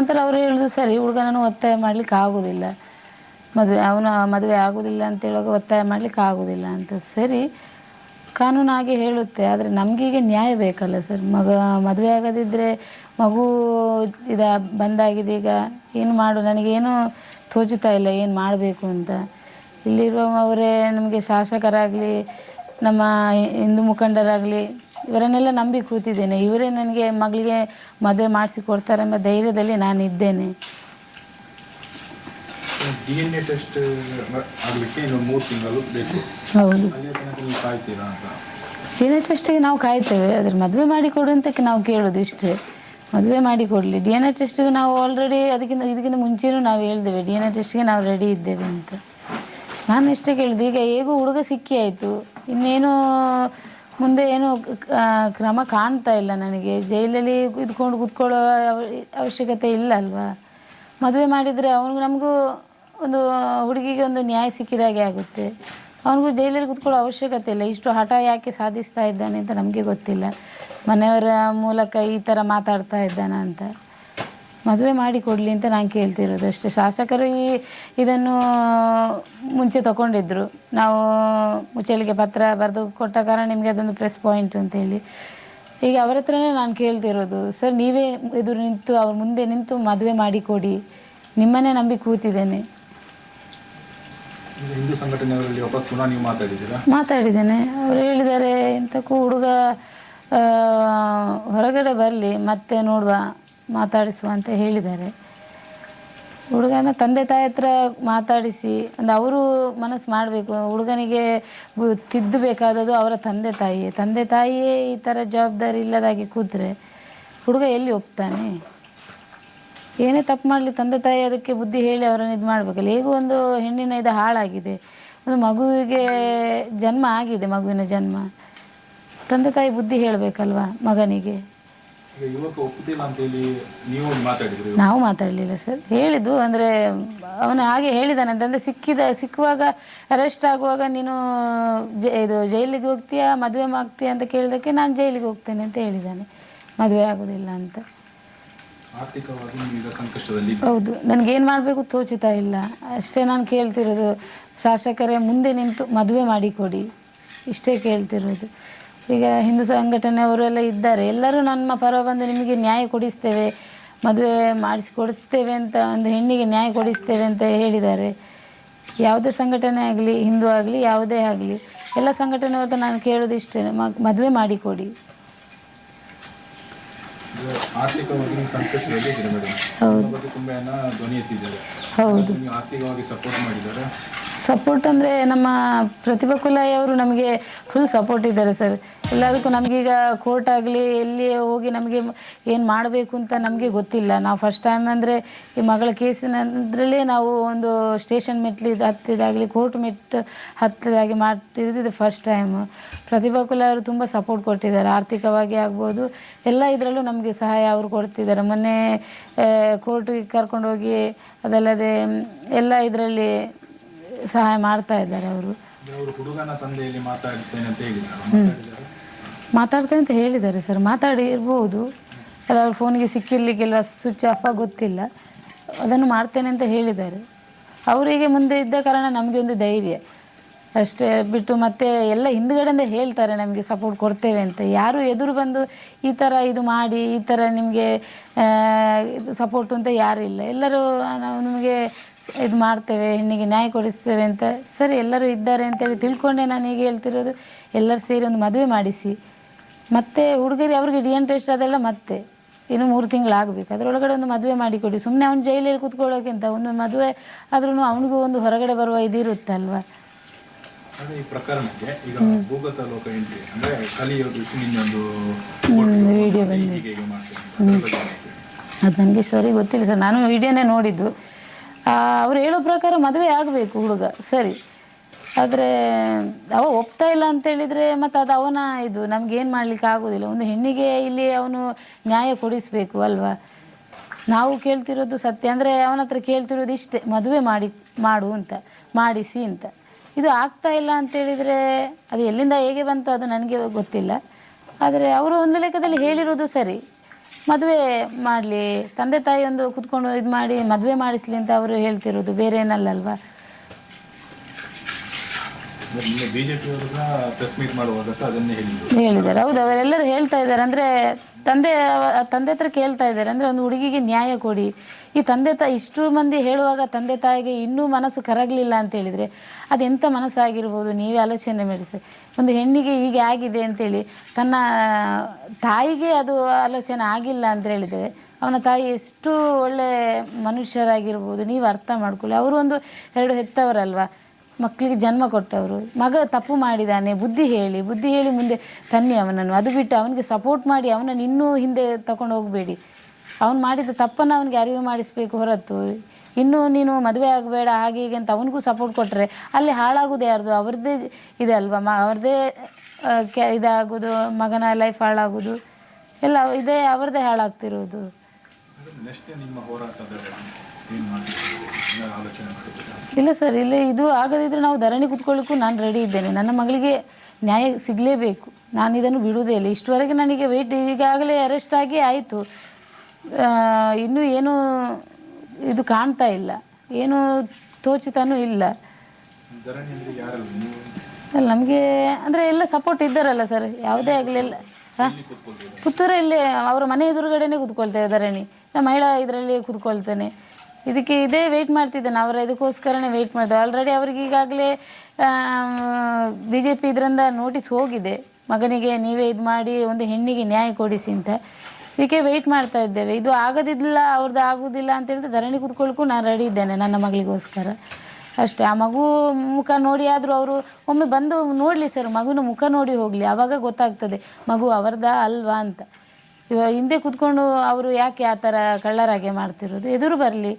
ನಂತರ ಅವ್ರು ಹೇಳೋದು ಸರಿ ಹುಡುಗನೂ ಒತ್ತಾಯ ಮಾಡ್ಲಿಕ್ಕೆ ಆಗೋದಿಲ್ಲ. ಮದುವೆ, ಅವನ ಮದುವೆ ಆಗೋದಿಲ್ಲ ಅಂತ ಹೇಳುವಾಗ ಒತ್ತಾಯ ಮಾಡ್ಲಿಕ್ಕೆ ಆಗೋದಿಲ್ಲ ಅಂತ. ಸರಿ, ಕಾನೂನು ಹಾಗೆ ಹೇಳುತ್ತೆ, ಆದರೆ ನಮಗೀಗ ನ್ಯಾಯ ಬೇಕಲ್ಲ ಸರ್. ಮಗ ಮದುವೆ ಆಗದಿದ್ದರೆ ಮಗು ಇದ ಬಂದಾಗಿದೆ, ಈಗ ಏನು ಮಾಡು, ನನಗೇನು ತೋಚುತ್ತಾ ಇಲ್ಲ, ಏನು ಮಾಡಬೇಕು ಅಂತ. ಇಲ್ಲಿರುವವರೇ ನಮಗೆ ಶಾಸಕರಾಗಲಿ ನಮ್ಮ ಹಿಂದೂ ಮುಖಂಡರಾಗಲಿ ಇವರನ್ನೆಲ್ಲ ನಂಬಿ ಕೂತಿದ್ದೇನೆ. ಇವರೇ ನನಗೆ ಮಗಳಿಗೆ ಮದುವೆ ಮಾಡಿಸಿ ಕೊಡ್ತಾರೆಂಬ ಧೈರ್ಯದಲ್ಲಿ ನಾನು ಇದ್ದೇನೆ ಡಿ ಎನ್ ಎ ಟೆಸ್ಟ್ ಆಗಲಿಕ್ಕೆ ಇನ್ನು ಮೂರು ತಿಂಗಳು ಬೇಕು. ಹೌದು. ಅಲ್ಲಿಯ ತನಕ ನೀವು ಕಾಯ್ತೀರಾ ಅಂತ. ಡಿ ಎನ್ ಎ ಟೆಸ್ಟಿಗೆ ನಾವು ಕಾಯ್ತೇವೆ. ಅದ್ರ ಮದುವೆ ಮಾಡಿ ಕೊಡು ಅಂತ ನಾವು ಕೇಳೋದು ಇಷ್ಟೇ. ಮದುವೆ ಮಾಡಿ ಕೊಡಲಿ. ಡಿ ಎನ್ ಎ ಟೆಸ್ಟಿಗೆ ನಾವು ಆಲ್ರೆಡಿ ಅದಕ್ಕಿಂತ ಇದಕ್ಕಿಂತ ಮುಂಚೆನೂ ನಾವು ಹೇಳಿದ್ದೇವೆ ಡಿ ಎನ್ ಎ ಟೆಸ್ಟಿಗೆ ನಾವು ರೆಡಿ ಇದ್ದೇವೆ ಅಂತ. ನಾನು ಇಷ್ಟೇ ಕೇಳಿದೆ. ಈಗ ಹೇಗೂ ಹುಡುಗ ಸಿಕ್ಕಿ ಆಯಿತು. ಇನ್ನೇನು ಮುಂದೆ ಏನು ಕ್ರಮ ಕಾಣ್ತಾ ಇಲ್ಲ ನನಗೆ. ಜೈಲಲ್ಲಿ ಇದ್ಕೊಂಡು ಕೂತ್ಕೊಳ್ಳೋ ಅವಶ್ಯಕತೆ ಇಲ್ಲ ಅಲ್ವಾ? ಮದುವೆ ಮಾಡಿದರೆ ಅವನಿಗೆ ನಮಗೂ ಒಂದು ಹುಡುಗಿಗೆ ಒಂದು ನ್ಯಾಯ ಸಿಕ್ಕಿದಾಗೆ ಆಗುತ್ತೆ. ಅವನಿಗೂ ಜೈಲಲ್ಲಿ ಕೂತ್ಕೊಳ್ಳೋ ಅವಶ್ಯಕತೆ ಇಲ್ಲ. ಇಷ್ಟು ಹಠ ಯಾಕೆ ಸಾಧಿಸ್ತಾ ಇದ್ದಾನೆ ಅಂತ ನಮಗೆ ಗೊತ್ತಿಲ್ಲ. ಮನೆಯವರ ಮೂಲಕ ಈ ಥರ ಮಾತಾಡ್ತಾ ಇದ್ದಾನ ಅಂತ. ಮದುವೆ ಮಾಡಿ ಕೊಡಲಿ ಅಂತ ನಾನು ಕೇಳ್ತಿರೋದು ಅಷ್ಟೇ. ಶಾಸಕರು ಈ, ಇದನ್ನು ಮುಂಚೆ ತಗೊಂಡಿದ್ರು. ನಾವು ಮುಚ್ಚಳಿಗೆ ಪತ್ರ ಬರೆದು ಕೊಟ್ಟ ಕಾರಣ ನಿಮಗೆ ಅದೊಂದು ಪ್ರೆಸ್ ಪಾಯಿಂಟ್ ಅಂತ ಹೇಳಿ. ಈಗ ಅವರ ಹತ್ರನೇ ನಾನು ಕೇಳ್ತಿರೋದು ಸರ್ ನೀವೇ ಎದುರು ನಿಂತು ಅವ್ರ ಮುಂದೆ ನಿಂತು ಮದುವೆ ಮಾಡಿ ಕೊಡಿ ನಿಮ್ಮನ್ನೇ ನಂಬಿ ಕೂತಿದ್ದೇನೆ. ಹಿಂದೂ ಸಂಘಟನೆಯವರಲ್ಲಿ ವಾಪಸ್ ಪುನಃ ನೀವು ಮಾತಾಡಿದ್ದೀರಾ? ಮಾತಾಡಿದ್ದೇನೆ. ಅವರು ಹೇಳಿದ್ದಾರೆ ಇಂಥಕ್ಕೂ ಹುಡುಗ ಹೊರಗಡೆ ಬರಲಿ ಮತ್ತೆ ನೋಡುವ ಮಾತಾಡಿಸುವ ಅಂತ ಹೇಳಿದ್ದಾರೆ. ಹುಡುಗನ ತಂದೆ ತಾಯಿ ಹತ್ರ ಮಾತಾಡಿಸಿ ಒಂದು ಅವರು ಮನಸ್ಸು ಮಾಡಬೇಕು. ಹುಡುಗನಿಗೆ ತಿದ್ದು ತಿದ್ದಬೇಕಾದದ್ದು ಅವರ ತಂದೆ ತಾಯಿಯೇ. ತಂದೆ ತಾಯಿಯೇ ಈ ಥರ ಜವಾಬ್ದಾರಿ ಇಲ್ಲದಾಗಿ ಕೂತ್ರೆ ಹುಡುಗ ಎಲ್ಲಿ ಒಪ್ತಾನೆ ಏನೇ ತಪ್ಪು ಮಾಡಲಿ, ತಂದೆ ತಾಯಿ ಅದಕ್ಕೆ ಬುದ್ಧಿ ಹೇಳಿ ಅವರನ್ನು ಇದು ಮಾಡಬೇಕಲ್ಲ ಹೇಗೂ ಒಂದು ಹೆಣ್ಣಿನ ಇದು ಹಾಳಾಗಿದೆ. ಒಂದು ಮಗುವಿಗೆ ಜನ್ಮ ಆಗಿದೆ, ಮಗುವಿನ ಜನ್ಮ. ತಂದೆ ತಾಯಿ ಬುದ್ಧಿ ಹೇಳಬೇಕಲ್ವಾ ಮಗನಿಗೆ ಈಗ ಯುವಕ ಒಪ್ಪುತ್ತಿಲ್ಲ ಅಂತೇಳಿ ನೀವು ಮಾತಾಡಲಿಲ್ಲ ಸರ್. ಹೇಳಿದ್ದು ಅಂದರೆ ಅವನು ಹಾಗೆ ಹೇಳಿದಾನಂತೆ ಅಂತಂದರೆ ಸಿಕ್ಕಿದ ಸಿಕ್ಕುವಾಗ ಅರೆಸ್ಟ್ ಆಗುವಾಗ ನೀನು ಜ ಇದು ಜೈಲಿಗೆ ಹೋಗ್ತೀಯಾ ಮದುವೆ ಮಾಡ್ತೀಯಾ ಅಂತ ಕೇಳಿದಕ್ಕೆ ನಾನು ಜೈಲಿಗೆ ಹೋಗ್ತೇನೆ ಅಂತ ಹೇಳಿದ್ದಾನೆ ಮದುವೆ ಆಗೋದಿಲ್ಲ ಅಂತ. ಹೌದು. ನನಗೇನು ಮಾಡಬೇಕು ತೋಚುತ್ತಾ ಇಲ್ಲ. ಅಷ್ಟೇ ನಾನು ಕೇಳ್ತಿರೋದು ಶಾಸಕರೇ ಮುಂದೆ ನಿಂತು ಮದುವೆ ಮಾಡಿಕೊಡಿ ಇಷ್ಟೇ ಕೇಳ್ತಿರೋದು. ಈಗ ಹಿಂದೂ ಸಂಘಟನೆಯವರೆಲ್ಲ ಇದ್ದಾರೆ. ಎಲ್ಲರೂ ನಮ್ಮ ಪರ ಬಂದು ನಿಮಗೆ ನ್ಯಾಯ ಕೊಡಿಸ್ತೇವೆ ಮದುವೆ ಮಾಡಿಸಿ ಕೊಡಿಸ್ತೇವೆ ಅಂತ ಒಂದು ಹೆಣ್ಣಿಗೆ ನ್ಯಾಯ ಕೊಡಿಸ್ತೇವೆ ಅಂತ ಹೇಳಿದ್ದಾರೆ. ಯಾವುದೇ ಸಂಘಟನೆ ಆಗಲಿ ಹಿಂದೂ ಆಗಲಿ ಯಾವುದೇ ಆಗಲಿ ಎಲ್ಲ ಸಂಘಟನೆಯವ್ರದ್ದು ನಾನು ಕೇಳೋದು ಇಷ್ಟೇ ಮದುವೆ ಮಾಡಿಕೊಡಿ ಆರ್ಥಿಕವಾಗಿ ಸಂಕಷ್ಟದಲ್ಲಿ ಹೌದು. ಹೌದು. ಆರ್ಥಿಕವಾಗಿ ಸಪೋರ್ಟ್ ಮಾಡಿದ್ದಾರೆ. ಸಪೋರ್ಟ್ ಅಂದರೆ ನಮ್ಮ ಪ್ರತಿಭಾ ಕುಲಾಯಿ ಅವರು ನಮಗೆ ಫುಲ್ ಸಪೋರ್ಟ್ ಇದ್ದಾರೆ ಸರ್ ಎಲ್ಲದಕ್ಕೂ ನಮಗೀಗ ಕೋರ್ಟ್ ಆಗಲಿ ಎಲ್ಲಿ ಹೋಗಿ ನಮಗೆ ಏನು ಮಾಡಬೇಕು ಅಂತ ನಮಗೆ ಗೊತ್ತಿಲ್ಲ. ನಾವು ಫಸ್ಟ್ ಟೈಮ್ ಅಂದರೆ ಈ ಮಗಳ ಕೇಸಿನದ್ರಲ್ಲೇ ನಾವು ಒಂದು ಸ್ಟೇಷನ್ ಮೆಟ್ಲಿದ್ದು ಹತ್ತಿದಾಗಲಿ ಕೋರ್ಟ್ ಮೆಟ್ ಹತ್ತಿದಾಗಿ ಮಾಡ್ತಿರೋದು ಇದು ಫಸ್ಟ್ ಟೈಮ್ ಪ್ರತಿಭಾ ಕುಲಾಯಿ ಅವರು ತುಂಬ ಸಪೋರ್ಟ್ ಕೊಟ್ಟಿದ್ದಾರೆ. ಆರ್ಥಿಕವಾಗಿ ಆಗ್ಬೋದು, ಎಲ್ಲ ಇದರಲ್ಲೂ ನಮಗೆ ಸಹಾಯ ಅವರು ಕೊಡ್ತಿದ್ದಾರೆ. ಮೊನ್ನೆ ಕೋರ್ಟಿಗೆ ಕರ್ಕೊಂಡೋಗಿ ಅದಲ್ಲದೆ, ಎಲ್ಲ ಇದರಲ್ಲಿ ಸಹಾಯ ಮಾಡ್ತಾ ಇದ್ದಾರೆ ಅವರು. ಅವರು ಹುಡುಗನ ತಂದೆಯಲ್ಲಿ ಮಾತಾಡ್ತೇನೆ ಅಂತ ಹೇಳಿದ್ದಾರೆ. ಮಾತಾಡ್ತೇನೆ ಅಂತ ಹೇಳಿದ್ದಾರೆ ಸರ್. ಮಾತಾಡಿ ಇರ್ಬೋದು ಅದು ಅವ್ರ ಫೋನಿಗೆ ಸಿಕ್ಕಿರ್ಲಿಕ್ಕಿಲ್ಲ ಸ್ವಿಚ್ ಆಫ್ ಆಗಿ ಗೊತ್ತಿಲ್ಲ. ಅದನ್ನು ಮಾಡ್ತೇನೆ ಅಂತ ಹೇಳಿದ್ದಾರೆ. ಅವರಿಗೆ ಮುಂದೆ ಇದ್ದ ಕಾರಣ ನಮಗೆ ಒಂದು ಧೈರ್ಯ. ಅಷ್ಟೇ ಬಿಟ್ಟು ಮತ್ತೆ ಎಲ್ಲ ಹಿಂದ್ಗಡೆಯಿಂದ ಹೇಳ್ತಾರೆ ನಮಗೆ ಸಪೋರ್ಟ್ ಕೊಡ್ತೇವೆ ಅಂತ. ಯಾರು ಎದುರು ಬಂದು ಈ ಥರ ಇದು ಮಾಡಿ ಈ ಥರ ನಿಮಗೆ ಸಪೋರ್ಟು ಅಂತ ಯಾರೂ ಇಲ್ಲ ಎಲ್ಲರೂ ನಮಗೆ ಇದು ಮಾಡ್ತೇವೆ ಹೆಣ್ಣಿಗೆ ನ್ಯಾಯ ಕೊಡಿಸ್ತೇವೆ ಅಂತ. ಸರಿ ಎಲ್ಲರೂ ಇದ್ದಾರೆ ಅಂತೇಳಿ ತಿಳ್ಕೊಂಡೆ ನಾನು ಈಗ ಹೇಳ್ತಿರೋದು. ಎಲ್ಲರೂ ಸೇರಿ ಒಂದು ಮದುವೆ ಮಾಡಿಸಿ. ಮತ್ತೆ ಹುಡುಗರಿ ಅವ್ರಿಗೆ ಡಿ ಎನ್ ಟೆಸ್ಟ್ ಅದೆಲ್ಲ ಮತ್ತೆ. ಇನ್ನು ಮೂರು ತಿಂಗಳಾಗಬೇಕು. ಅದರೊಳಗಡೆ ಒಂದು ಮದುವೆ ಮಾಡಿಕೊಡಿ. ಸುಮ್ಮನೆ ಅವ್ನು ಜೈಲಲ್ಲಿ ಕೂತ್ಕೊಳ್ಳೋಕ್ಕಿಂತ ಒಂದು ಮದುವೆ ಆದ್ರೂ ಅವನಿಗೂ ಒಂದು ಹೊರಗಡೆ ಬರುವ ಇದಿರುತ್ತಲ್ವ? ಅದೇ ಈ ಪ್ರಕರಣಕ್ಕೆ ಈಗ ಭೂಗತ ಲೋಕ ಎಂಟ್ರಿ ಅಂದ್ರೆ ಕಲಿಯೋದು ನಿನ್ನೊಂದು ವಿಡಿಯೋ ಬಂದಿದೆ? ಅದು ನನಗೆ ಸರಿ ಗೊತ್ತಿಲ್ಲ ಸರ್. ನಾನು ವಿಡಿಯೋನೇ ನೋಡಿದ್ದು. ಅವ್ರು ಹೇಳೋ ಪ್ರಕಾರ ಮದುವೆ ಆಗಬೇಕು ಹುಡುಗ, ಸರಿ. ಆದರೆ, ಅವ ಒಪ್ತಾ ಇಲ್ಲ ಅಂತ ಹೇಳಿದರೆ ಮತ್ತು ಅದು ಅವನ ಇದು ನಮ್ಗೇನು ಮಾಡಲಿಕ್ಕೆ ಆಗೋದಿಲ್ಲ. ಒಂದು ಹೆಣ್ಣಿಗೆ ಇಲ್ಲಿ ಅವನು ನ್ಯಾಯ ಕೊಡಿಸಬೇಕು ಅಲ್ವಾ? ನಾವು ಕೇಳ್ತಿರೋದು ಸತ್ಯ. ಅಂದರೆ ಅವನ ಹತ್ರ ಕೇಳ್ತಿರೋದು ಇಷ್ಟೇ, ಮದುವೆ ಮಾಡಿ, ಮಾಡು ಅಂತ, ಮಾಡಿಸಿ ಅಂತ. ಇದು ಆಗ್ತಾ ಇಲ್ಲ ಅಂತೇಳಿದರೆ ಅದು ಎಲ್ಲಿಂದ ಹೇಗೆ ಬಂತು ಅದು ನನಗೆ ಗೊತ್ತಿಲ್ಲ. ಆದರೆ ಅವರು ಒಂದು ಲೆಕ್ಕದಲ್ಲಿ ಹೇಳಿರೋದು ಸರಿ. ಮದುವೆ ಮಾಡಲಿ, ತಂದೆ ತಾಯಿ ಒಂದು ಕುತ್ಕೊಂಡು ಇದು ಮಾಡಿ ಮದುವೆ ಮಾಡಿಸ್ಲಿ ಅಂತ ಅವರು ಹೇಳ್ತಿರೋದು, ಬೇರೆ ಏನಲ್ಲಲ್ವಾ? ನಿನ್ನೆ ಹೇಳಿದ್ದಾರೆ. ಹೌದು, ಅವರೆಲ್ಲರೂ ಹೇಳ್ತಾ ಇದ್ದಾರೆ. ಅಂದ್ರೆ ತಂದೆ ತಂದೆ ಹತ್ರ ಕೇಳ್ತಾ ಇದ್ದಾರೆ. ಅಂದ್ರೆ ಒಂದು ಹುಡುಗಿಗೆ ನ್ಯಾಯ ಕೊಡಿ. ಈ ತಂದೆ ತಾಯಿ ಇಷ್ಟು ಮಂದಿ ಹೇಳುವಾಗ ತಂದೆ ತಾಯಿಗೆ ಇನ್ನೂ ಮನಸ್ಸು ಕರಗಲಿಲ್ಲ ಅಂತ ಹೇಳಿದ್ರೆ ಅದೆಂಥ ಮನಸ್ಸಾಗಿರ್ಬೋದು? ನೀವೇ ಆಲೋಚನೆ ಮಾಡಿಸಿ. ಒಂದು ಹೆಣ್ಣಿಗೆ ಹೀಗೆ ಆಗಿದೆ ಅಂತೇಳಿ ತನ್ನ ತಾಯಿಗೆ ಅದು ಆಲೋಚನೆ ಆಗಿಲ್ಲ ಅಂತ ಹೇಳಿದರೆ ಅವನ ತಾಯಿ ಎಷ್ಟು ಒಳ್ಳೆ ಮನುಷ್ಯರಾಗಿರ್ಬೋದು? ನೀವು ಅರ್ಥ ಮಾಡ್ಕೊಳ್ಳಿ. ಅವರು ಒಂದು ಎರಡು ಹೆತ್ತವರಲ್ವಾ? ಮಕ್ಕಳಿಗೆ ಜನ್ಮ ಕೊಟ್ಟವರು. ಮಗ ತಪ್ಪು ಮಾಡಿದ್ದಾನೆ ಬುದ್ಧಿ ಹೇಳಿ ಬುದ್ಧಿ ಹೇಳಿ ಮುಂದೆ ತನ್ನಿ ಅವನನ್ನು. ಅದು ಬಿಟ್ಟು ಅವನಿಗೆ ಸಪೋರ್ಟ್ ಮಾಡಿ ಅವನನ್ನು ಇನ್ನೂ ಹಿಂದೆ ತಗೊಂಡು ಹೋಗಬೇಡಿ. ಅವನು ಮಾಡಿದ ತಪ್ಪನ್ನು ಅವನಿಗೆ ಅರಿವು ಮಾಡಿಸ್ಬೇಕು ಹೊರತು. ಇನ್ನೂ ನೀನು ಮದುವೆ ಆಗಬೇಡ, ಹಾಗೆ ಹೀಗೆ ಅಂತ ಅವನಿಗೂ ಸಪೋರ್ಟ್ ಕೊಟ್ಟರೆ ಅಲ್ಲಿ ಹಾಳಾಗೋದು ಯಾರ್ದು? ಅವ್ರದ್ದೇ ಇದೆ ಅಲ್ವಾ? ಮ, ಅವ್ರದ್ದೇ ಕೆ, ಇದಾಗೋದು, ಮಗನ ಲೈಫ್ ಹಾಳಾಗೋದು. ಎಲ್ಲ ಇದೇ ಅವ್ರದ್ದೇ ಹಾಳಾಗ್ತಿರೋದು. ನಿಮ್ಮ ಹೋರಾಟದ ಇಲ್ಲ ಸರ್, ಇಲ್ಲ ಇದು ಆಗದಿದ್ರೆ ನಾವು ಧರಣಿ ಕುತ್ಕೊಳ್ಳೋಕ್ಕೂ ನಾನು ರೆಡಿ ಇದ್ದೇನೆ. ನನ್ನ ಮಗಳಿಗೆ ನ್ಯಾಯ ಸಿಗಲೇಬೇಕು. ನಾನು ಇದನ್ನು ಬಿಡುವುದೇ ಇಲ್ಲ. ಇಷ್ಟುವರೆಗೆ ನನಗೆ ವೆಯ್ಟ್ ಈಗಾಗಲೇ ಅರೆಸ್ಟ್ ಆಗಿ ಆಯಿತು. ಇನ್ನೂ ಏನು ಇದು ಕಾಣ್ತಾ ಇಲ್ಲ. ಏನು ತೋಚಿತನೂ ಇಲ್ಲ. ಸರ್, ನಮಗೆ ಅಂದರೆ ಎಲ್ಲ ಸಪೋರ್ಟ್ ಇದ್ದಾರಲ್ಲ ಸರ್, ಯಾವುದೇ ಆಗಲಿಲ್ಲ ಹಾಂ? ಪುತ್ತೂರಲ್ಲಿ, ಅವರ ಮನೆ ಎದುರುಗಡೆನೇ ಕೂತ್ಕೊಳ್ತೇವೆ ಧರಣಿ. ಮಹಿಳಾ ಇದರಲ್ಲಿ ಕೂತ್ಕೊಳ್ತೇನೆ. ಇದಕ್ಕೆ ಇದೇ ವೆಯ್ಟ್ ಮಾಡ್ತಿದ್ದೇನೆ. ಅವರ ಇದಕ್ಕೋಸ್ಕರನೇ ವೆಯ್ಟ್ ಮಾಡಿದೆ ಆಲ್ರೆಡಿ ಅವ್ರಿಗೆ ಈಗಾಗಲೇ ಬಿ ಜೆ ಪಿ ಇದರಿಂದ ನೋಟಿಸ್ ಹೋಗಿದೆ. ಮಗನಿಗೆ ನೀವೇ ಇದು ಮಾಡಿ, ಒಂದು ಹೆಣ್ಣಿಗೆ ನ್ಯಾಯ ಕೊಡಿಸಿ ಅಂತ. ಇದಕ್ಕೆ ವೆಯ್ಟ್ ಮಾಡ್ತಾ ಇದ್ದೇವೆ. ಇದು ಆಗೋದಿಲ್ಲ ಅವ್ರದ್ದು ಆಗೋದಿಲ್ಲ ಅಂತ ಹೇಳಿದ್ರೆ ಧರಣಿ ಕೂತ್ಕೊಳ್ಳಿಕ್ಕೂ ನಾನು ರೆಡಿ ಇದ್ದೇನೆ ನನ್ನ ಮಗಳಿಗೋಸ್ಕರ. ಅಷ್ಟೇ. ಆ ಮಗು ಮುಖ ನೋಡಿ ಆದರೂ ಅವರು, ಒಮ್ಮೆ ಬಂದು ನೋಡಲಿ ಸರ್ ಮಗುನ ಮುಖ ನೋಡಿ ಹೋಗಲಿ. ಆವಾಗ ಗೊತ್ತಾಗ್ತದೆ, ಮಗು ಅವ್ರದ ಅಲ್ವಾ ಅಂತ. ಇವಾಗ ಹಿಂದೆ ಕೂತ್ಕೊಂಡು ಅವರು ಯಾಕೆ ಆ ಥರ ಕಳ್ಳರಾಗೆ ಮಾಡ್ತಿರೋದು? ಎದುರು ಬರಲಿ.